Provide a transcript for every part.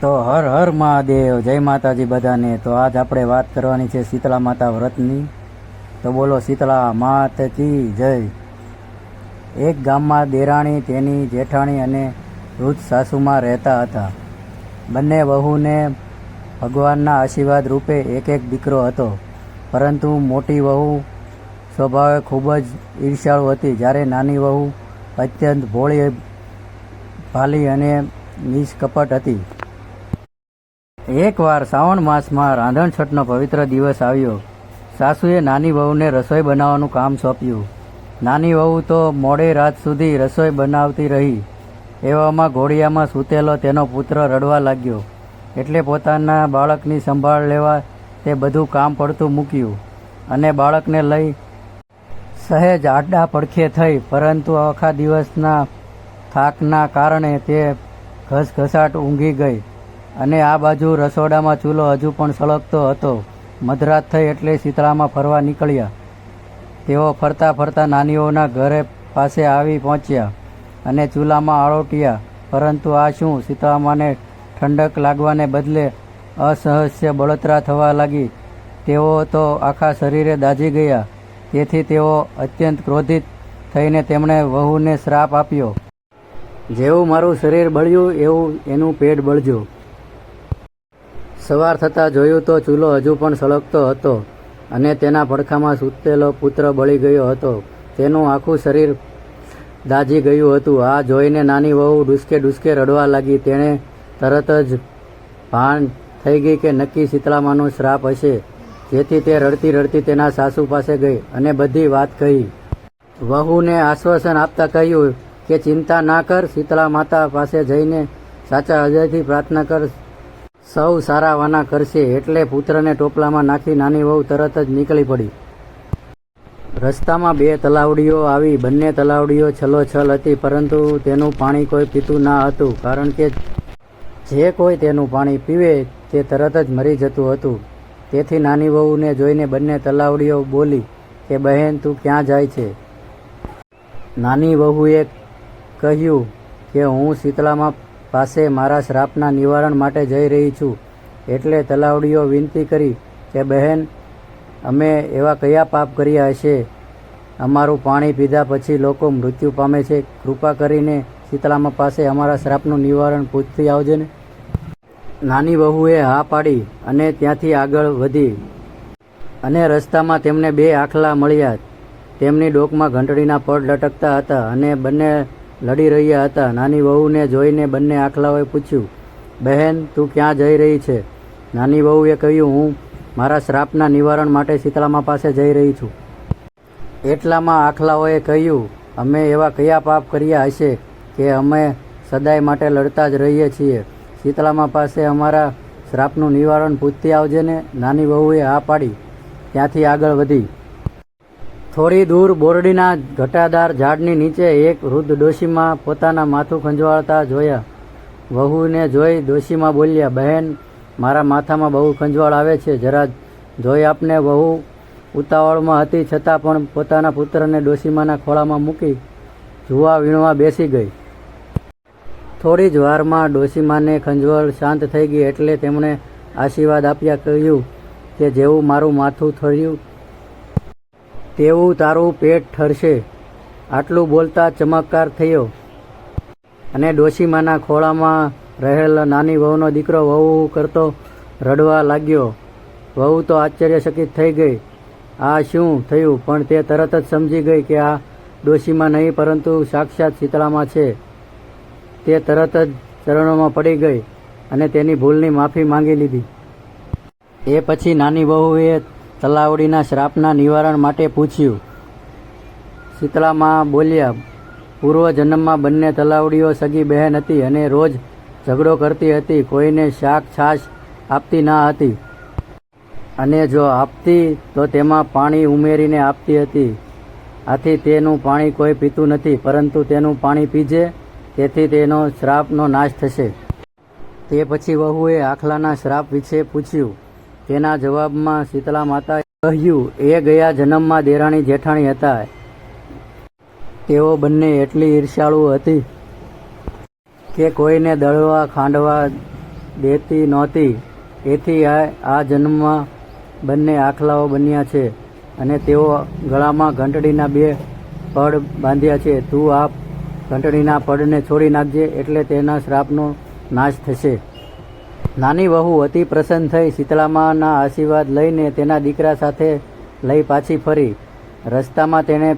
તો હર હર મહાદેવ, જય માતાજી બધાને. તો આજ આપણે વાત કરવાની છે શીતળા માતા વ્રતની. તો બોલો શીતળા માત કી જય. એક ગામમાં દેરાણી, તેની જેઠાણી અને વૃદ્ધ સાસુમાં રહેતા હતા. બંને વહુને ભગવાનના આશીર્વાદ રૂપે એક એક દીકરો હતો. પરંતુ મોટી વહુ સ્વભાવે ખૂબ જ ઈર્ષાળુ હતી. જ્યારે નાની વહુ અત્યંત ભોળી, ભાલી અને નિષ્કપટ હતી. એકવાર શ્રાવણ માસમાં રાંધણ છઠનો પવિત્ર દિવસ આવ્યો. સાસુએ નાની વહુને રસોઈ બનાવવાનું કામ સોંપ્યું. નાની વહુ તો મોડે રાત સુધી રસોઈ બનાવતી રહી. એવામાં ઘોડિયામાં સૂતેલો તેનો પુત્ર રડવા લાગ્યો. એટલે પોતાના બાળકની સંભાળ લેવા તે બધું કામ પડતું મૂક્યું અને બાળકને લઈ સહેજ આડા પડખે થઈ, પરંતુ આખા દિવસના થાકના કારણે તે ઘસઘસાટ ઊંઘી ગઈ. અને આ બાજુ રસોડામાં ચૂલો હજુ પણ સળગતો હતો. મધરાત થઈ એટલે શીતળામાં ફરવા નીકળ્યા. તેઓ ફરતા ફરતા નાનીઓના ઘરે પાસે આવી પહોંચ્યા અને ચૂલામાં આળોટ્યા પરંતુ આ શું? શીતળામાને ઠંડક લાગવાને બદલે અસહસ્ય બળતરા થવા લાગી. તેઓ તો આખા શરીરે દાઝી ગયા. તેથી તેઓ અત્યંત ક્રોધિત થઈને તેમણે વહુને શ્રાપ આપ્યો. જેવું મારું શરીર બળ્યું, એવું એનું પેટ બળજો સવાર થતાં જોયું તો ચૂલો હજુ પણ સળગતો હતો અને તેના પડખામાં સૂતેલો પુત્ર બળી ગયો હતો. તેનું આખું શરીર દાઝી ગયું હતું. આ જોઈને નાની વહુ ડુસકે ડુસકે રડવા લાગી. તેણે તરત જ ભાન થઈ ગઈ કે નક્કી શીતળામાનો શ્રાપ હશે. જેથી તે રડતી રડતી તેના સાસુ પાસે ગઈ અને બધી વાત કહી. વહુને આશ્વાસન આપતા કહ્યું કે ચિંતા ના કર, શીતળા માતા પાસે જઈને સાચા હૃદયથી પ્રાર્થના કર. સૌ સારા વાના કરશે એટલે પુત્રને ટોપલામાં નાખી નાની વહુ તરત જ નીકળી પડી. રસ્તામાં બે તલાવડીઓ આવી, બંને તલાવડીઓ છલોછલ હતી, પરંતુ તેનું પાણી કોઈ પીતું ના હતું, કારણ કે જે કોઈ તેનું પાણી પીવે, તે તરત જ મરી જતું હતું. તેથી નાની વહુને જોઈને બંને તલાવડીઓ બોલી કે, બહેન, તું ક્યાં જાય છે? નાની વહુએ કહ્યું કે, હું શીતળામાં પાસે મારા શ્રાપના નિવારણ માટે જઈ રહી છું. એટલે તલાવડીઓ વિનંતી કરી કે, બહેન, અમે એવા કયા પાપ કર્યા હશે? અમારું પાણી પીધા પછી લોકો મૃત્યુ પામે છે. કૃપા કરીને શીતળામાં પાસે અમારા શ્રાપનું નિવારણ પૂછતી આવજે ને. નાની વહુએ હા પાડી અને ત્યાંથી આગળ વધી. અને રસ્તામાં તેમને બે આખલા મળ્યા. તેમની ડોકમાં ઘંટડીના પડ લટકતા હતા અને બંને લડી રહ્યા હતા. નાની વહુને જોઈને બંને આખલાઓએ પૂછ્યું, બહેન, તું ક્યાં જઈ રહી છે? નાની વહુએ કહ્યું, હું મારા શ્રાપના નિવારણ માટે શીતળામા પાસે જઈ રહી છું. એટલામાં આખલાઓએ કહ્યું, અમે એવા કયા પાપ કર્યા હશે કે અમે સદાય માટે લડતા જ રહીએ છીએ? શીતળામા પાસે અમારા શ્રાપનું નિવારણ પૂછતી આવજે ને નાની વહુએ હા પાડી, ત્યાંથી આગળ વધી. થોડી દૂર બોરડીના ઘટાદાર ઝાડની નીચે એક વૃદ્ધ ડોશીમાં પોતાના માથું ખંજવાળતા જોયા. વહુને જોઈ ડોશીમાં બોલ્યા, બહેન, મારા માથામાં બહુ ખંજવાળ આવે છે. જરા જોઈ આપને વહુ ઉતાવળમાં હતી છતાં પણ પોતાના પુત્રને ડોશીમાના ખોળામાં મૂકી જુવા વીણવા બેસી ગઈ. થોડી જ વારમાં ડોશીમાને ખંજવાળ શાંત થઈ ગઈ એટલે તેમણે આશીર્વાદ આપ્યા, કહ્યું કે, જેવું મારું માથું થયું તેવું તારું પેટ ઠરશે. આટલું બોલતા ચમત્કાર થયો. અને ડોશીમાના ખોળામાં રહેલ નાની વહુનો દીકરો વહુ કરતો રડવા લાગ્યો. વહુ તો આશ્ચર્યચકિત થઈ ગઈ. આ શું થયું? પણ તે તરત જ સમજી ગઈ કે આ ડોશીમાં નહીં, પરંતુ સાક્ષાત શીતળામાં છે. તે તરત જ ચરણોમાં પડી ગઈ અને તેની ભૂલની માફી માંગી લીધી. એ પછી નાની વહુએ તલાવડીના શ્રાપના નિવારણ માટે પૂછ્યું. શીતળામાં બોલ્યા પૂર્વજન્મમાં બંને તલાવડીઓ સગી બહેન હતી અને રોજ ઝઘડો કરતી હતી. કોઈને શાક છાશ આપતી ના હતી. અને જો આપતી, તો તેમાં પાણી ઉમેરીને આપતી હતી. આથી તેનું પાણી કોઈ પીતું નથી, પરંતુ તેનું પાણી પીજે, તેથી તેનો શ્રાપનો નાશ થશે. તે પછી વહુએ આખલાના શ્રાપ વિશે પૂછ્યું તેના જવાબમાં શીતલા માતાએ કહ્યું, એ ગયા જન્મમાં દેરાણી જેઠાણી હતા. તેઓ બંને એટલી ઈર્ષાળુ હતી કે કોઈને દળવા ખાંડવા દેતી નહોતી. એથી આ જન્મમાં બંને આખલાઓ બન્યા છે અને તેઓ ગળામાં ઘંટડીના બે પડ બાંધ્યા છે. તું આ ઘંટડીના પડને છોડી નાખજે એટલે તેના શ્રાપનો નાશ થશે. નાની વહુ અતિ પ્રસન્ન થઈ શીતળામાના આશીર્વાદ લઈને તેના દીકરા સાથે લઈ પાછી ફરી. રસ્તામાં તેણે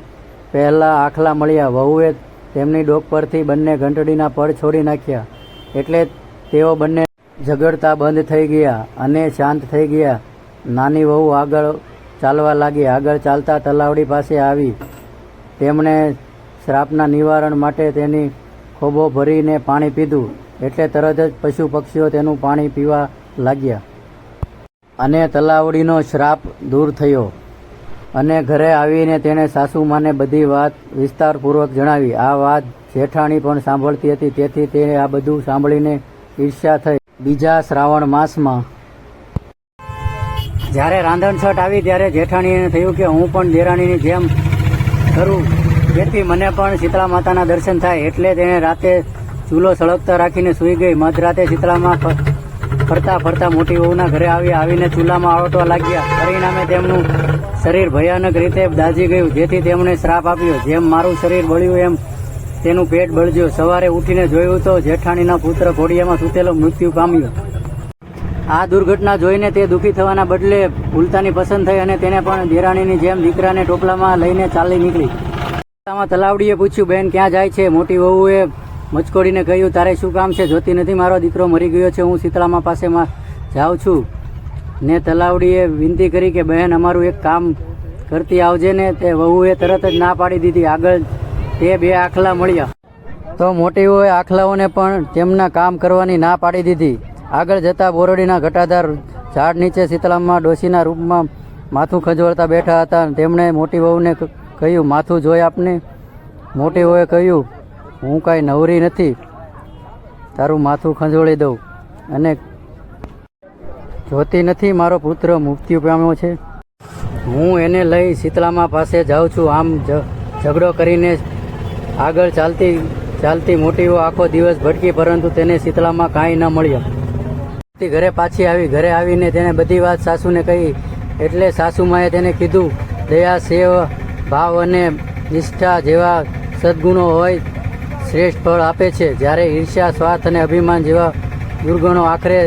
પહેલાં આખલા મળ્યા. વહુએ તેમની ડોક પરથી બંને ઘંટડીના પડ છોડી નાખ્યા. એટલે તેઓ બંને ઝઘડતા બંધ થઈ ગયા અને શાંત થઈ ગયા. નાની વહુ આગળ ચાલવા લાગી. આગળ ચાલતા તલાવડી પાસે આવી. તેમણે શ્રાપના નિવારણ માટે તેની ખોબો ભરીને પાણી પીધું. એટલે તરત જ પશુ પક્ષીઓ તેનું પાણી પીવા લાગ્યા. અને તલાવડીનો શ્રાપ દૂર થયો. અને ઘરે આવીને તેણે સાસુમાને બધી વાત વિસ્તારપૂર્વક જણાવી. આ વાત જેઠાણી પણ સાંભળતી હતી, તેથી તે આ બધું સાંભળીને ઈર્ષ્યા થઈ. બીજા શ્રાવણ માસમાં જ્યારે રાંધણછટ આવી, ત્યારે જેઠાણીને થયું કે હું પણ દેરાણીની જેમ કરું, જેથી મને પણ શીતળા માતાના દર્શન થાય. એટલે તેણે રાતે ચૂલો સળગતા રાખીને સૂઈ ગઈ. મધરાતે શીતળામાં ફરતા ફરતા મોટી વહુના ઘરે આવી, આવીને ચૂલામાં આળોટવા લાગ્યા. પરિણામે તેમનું શરીર ભયાનક રીતે દાઝી ગયું, જેથી તેમણે શ્રાપ આપ્યો. જેમ મારું શરીર બળ્યું, એમ તેનું પેટ બળજ્યું. સવારે ઉઠીને જોયું તો જેઠાણીના પુત્ર ઘોડિયામાં સૂતેલો મૃત્યુ પામ્યો. આ દુર્ઘટના જોઈને તે દુઃખી થવાના બદલે ભૂલતાની પસંદ થઈ અને તેને પણ દેરાણીની જેમ દીકરાને ટોપલામાં લઈને ચાલી નીકળી. તલાવડીએ પૂછ્યું, બેન, ક્યાં જાય છે? મોટી વહુએ મચકોડીને કહ્યું, તારે શું કામ છે? જોતી નથી, મારો દીકરો મરી ગયો છે. હું શીતળામાં પાસેમાં જાઉં છું. ને તલાવડીએ વિનંતી કરી કે, બહેન, અમારું એક કામ કરતી આવજે ને. તે વહુએ તરત જ ના પાડી દીધી. આગળ તે બે આખલા મળ્યા. તો મોટી વહુએ આખલાઓને પણ તેમના કામ કરવાની ના પાડી દીધી. આગળ જતા બોરડીના ઘટાદાર ઝાડ નીચે શીતળામાં ડોશીના રૂપમાં માથું ખંજવળતા બેઠા હતા. તેમણે મોટી વહુને કહ્યું, માથું જોઈ આપને. મોટી વહુએ કહ્યું હું કાંઈ નવરી નથી. તારું માથું ખંજોળી દઉં. અને જોતી નથી મારો પુત્ર મુક્તિ પામ્યો છે. હું એને લઈ શીતળામાં પાસે જાઉં છું. આમ ઝઘડો કરીને આગળ ચાલતી ચાલતી મોટીઓ આખો દિવસ ભટકી પરંતુ તેને શીતળામાં કાંઈ ન મળ્યા. ઘરે પાછી આવી, ઘરે આવીને તેને બધી વાત સાસુને કહી, એટલે સાસુમાએ તેને કીધું, દયા, સેવ, ભાવ અને નિષ્ઠા જેવા સદગુણો હોય શ્રેષ્ઠ ફળ આપે છે. જ્યારે ઈર્ષ્યા, સ્વાર્થ અને અભિમાન જેવા દુર્ગુણો આખરે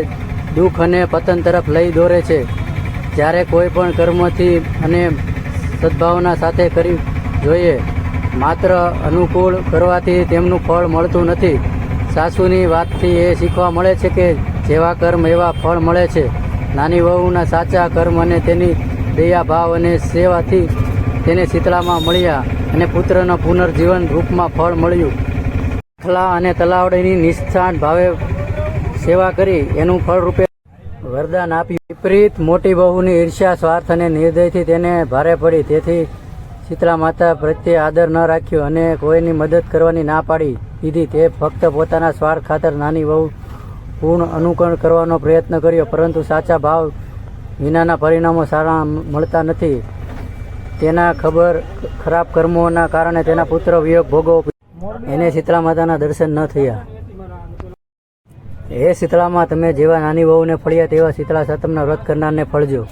દુઃખ અને પતન તરફ લઈ દોરે છે. જ્યારે કોઈ પણ કર્મથી અને સદભાવના સાથે કરી જોઈએ, માત્ર અનુકૂળ કરવાથી તેમનું ફળ મળતું નથી. સાસુની વાતથી એ શીખવા મળે છે કે જેવા કર્મ એવા ફળ મળે છે. નાની વહુના સાચા કર્મ અને તેની દયા, ભાવ અને સેવાથી તેને શીતળામાં મળ્યા અને પુત્રના પુનર્જીવન રૂપમાં ફળ મળ્યું. ખલા અને તલાવડીની નિષ્ઠાંત ભાવે સેવા કરી, એનું ફળરૂપે વરદાન આપ્યું વિપરીત, મોટી બહુની ઈર્ષ્યા, સ્વાર્થ અને નિર્દયથી તેને ભારે પડી. તેથી શીતળા માતા પ્રત્યે આદર ન રાખ્યો અને કોઈની મદદ કરવાની ના પાડી દીધી. તે ફક્ત પોતાના સ્વાર્થ ખાતર નાની બહુ પૂર્ણ અનુકરણ કરવાનો પ્રયત્ન કર્યો, પરંતુ સાચા ભાવ વિનાના પરિણામો સારા મળતા નથી. તેના ખબર, ખરાબ કર્મોના કારણે તેના પુત્ર વિયોગ ભોગવો એને શીતળા માતાના દર્શન ન થયા. એ શીતળામાં તમે જેવા નાની વહુને ફળ્યા તેવા શીતળા સાતમના વ્રત કરનારને ફળજો.